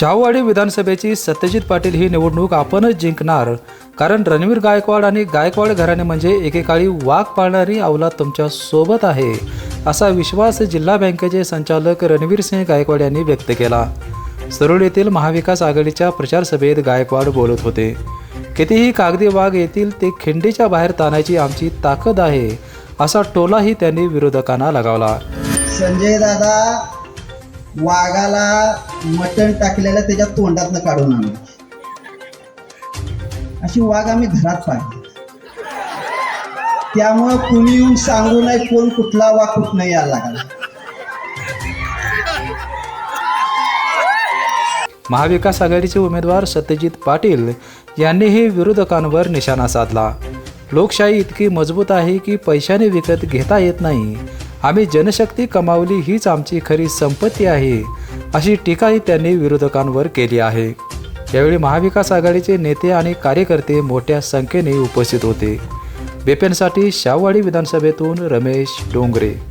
शाहूवाडी विधानसभेची सत्यजित पाटील ही निवडणूक आपणच जिंकणार. कारण रणवीर गायकवाड आणि गायकवाड घराणे म्हणजे एकेकाळी वाघ पाळणारी अवला तुमच्यासोबत आहे असा विश्वास जिल्हा बँकेचे संचालक रणवीर सिंह गायकवाड यांनी व्यक्त केला. सरोळ येथील महाविकास आघाडीच्या प्रचार सभेत गायकवाड बोलत होते कितीही कागदी वाघ येतील ते खिंडीच्या बाहेर ताणायची आमची ताकद आहे असा टोलाही त्यांनी विरोधकांना लगावला. संजय दादा वाघाला मटण टाकलेलं त्याच्या तोंडातनं काढून आणलं अशी वाघ आम्ही घरात पाहिली त्यामुळं कुणी येऊन सांगू नये कोण कुठला वाघ कुठनं यायला लागला. महाविकास आघाडीचे उमेदवार सत्यजित पाटील यांनीही विरोधकांवर निशाणा साधला. लोकशाही इतकी मजबूत आहे की पैशाने विकत घेता येत नाही. आम्ही जनशक्ती कमावली हीच आमची खरी संपत्ती आहे अशी टीकाही त्यांनी विरोधकांवर केली आहे. यावेळी महाविकास आघाडीचे नेते आणि कार्यकर्ते मोठ्या संख्येने उपस्थित होते. बेपेनसाठी शाहवाडी विधानसभेतून रमेश डोंगरे.